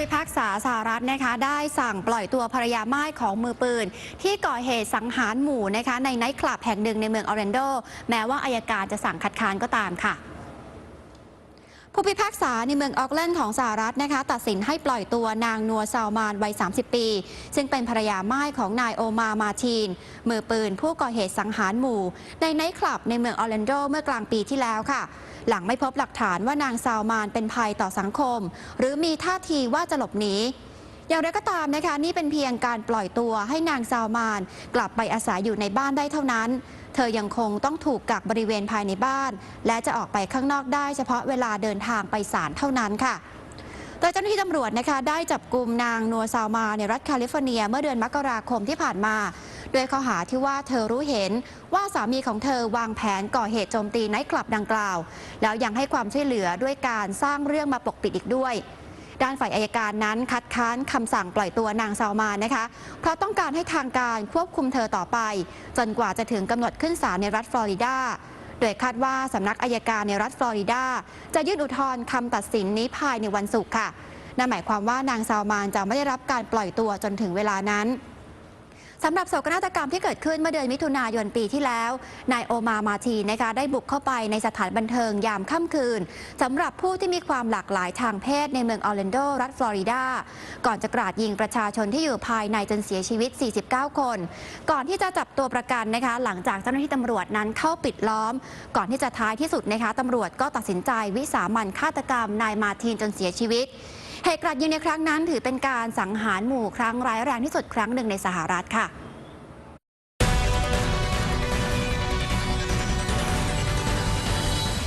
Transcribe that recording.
พิพากษาสหรัฐนะคะได้สั่งปล่อยตัวภรรยาไม้ของมือปืน ที่ก่อเหตุสังหารหมู่นะคะในไนท์คลับแห่งหนึ่งในเมืองออร์แลนโด แม้ว่าอายการจะสั่งคัดค้านก็ตามค่ะ ผู้พิพากษาในเมืองออกแลนด์ของสหรัฐนะคะ ตัดสินให้ปล่อยตัวนางนัวซาวมานวัย 30 ปี ซึ่งเป็นภรรยาไม่ายของนายโอมามาทีน มือปืนผู้ก่อเหตุสังหารหมู่ ในไนท์คลับในเมืองออร์แลนโดเมื่อกลางปีที่แล้วค่ะ หลังไม่พบหลักฐานว่านางซาวมานเป็นภัยต่อสังคม หรือมีท่าทีว่าจะหลบหนีอย่างไรก็ตามนะคะ นี่เป็นเพียงการปล่อยตัวให้นางซาวมาน กลับไปอาศัยอยู่ในบ้านได้เท่านั้น เธอยังคงต้องถูกกักบริเวณภายในบ้าน และจะออกไปข้างนอกได้เฉพาะเวลาเดินทางไปศาลเท่านั้นค่ะโดยเจ้าหน้าที่ตำรวจนะคะได้จับกลุ่มนางนัวซาวมาในรัฐแคลิฟอร์เนียเมื่อเดือนมกราคมที่ผ่านมาด้วยข้อหาที่ว่าเธอรู้เห็นว่าสามีของเธอวางแผนก่อเหตุโจมตีไนท์คลับดังกล่าว แล้วยังให้ความช่วยเหลือด้วยการสร้างเรื่องมาปกปิดอีกด้วย ด้านฝ่ายอายการนั้นคัดค้านคำสั่งปล่อยตัวนางซาวมานะคะ เพราะต้องการให้ทางการควบคุมเธอต่อไป จนกว่าจะถึงกำหนดขึ้นศาลในรัฐฟลอริดาโดยคาดว่าสำนักอายการในรัฐฟลอริดา จะยื่นอุทธรณ์คำตัดสินนี้ภายในวันศุกร์ค่ะนั่นหมายความว่านางซาวมานจะไม่ได้รับการปล่อยตัวจนถึงเวลานั้น สำหรับโศกนาฏกรรมที่เกิดขึ้นเมื่อเดือนมิถุนายนปีที่แล้ว นายโอมามาทีนะคะได้บุกเข้าไปในสถานบันเทิงยามค่ำคืนสำหรับผู้ที่มีความหลากหลายทางเพศในเมืองออร์แลนโด รัฐฟลอริดา ก่อนจะกราดยิงประชาชนที่อยู่ภายในจนเสียชีวิต 49 คน ก่อนที่จะจับตัวประกันนะคะ หลังจากเจ้าหน้าที่ตำรวจนั้นเข้าปิดล้อม ก่อนที่จะท้ายที่สุดนะคะตำรวจก็ตัดสินใจวิสามันฆาตกรรมนายมาทีนจนเสียชีวิต เหตุกราดยิงในครั้งนั้นถือเป็นการสังหารหมู่ครั้งร้ายแรงที่สุดครั้งหนึ่งในสหรัฐค่ะ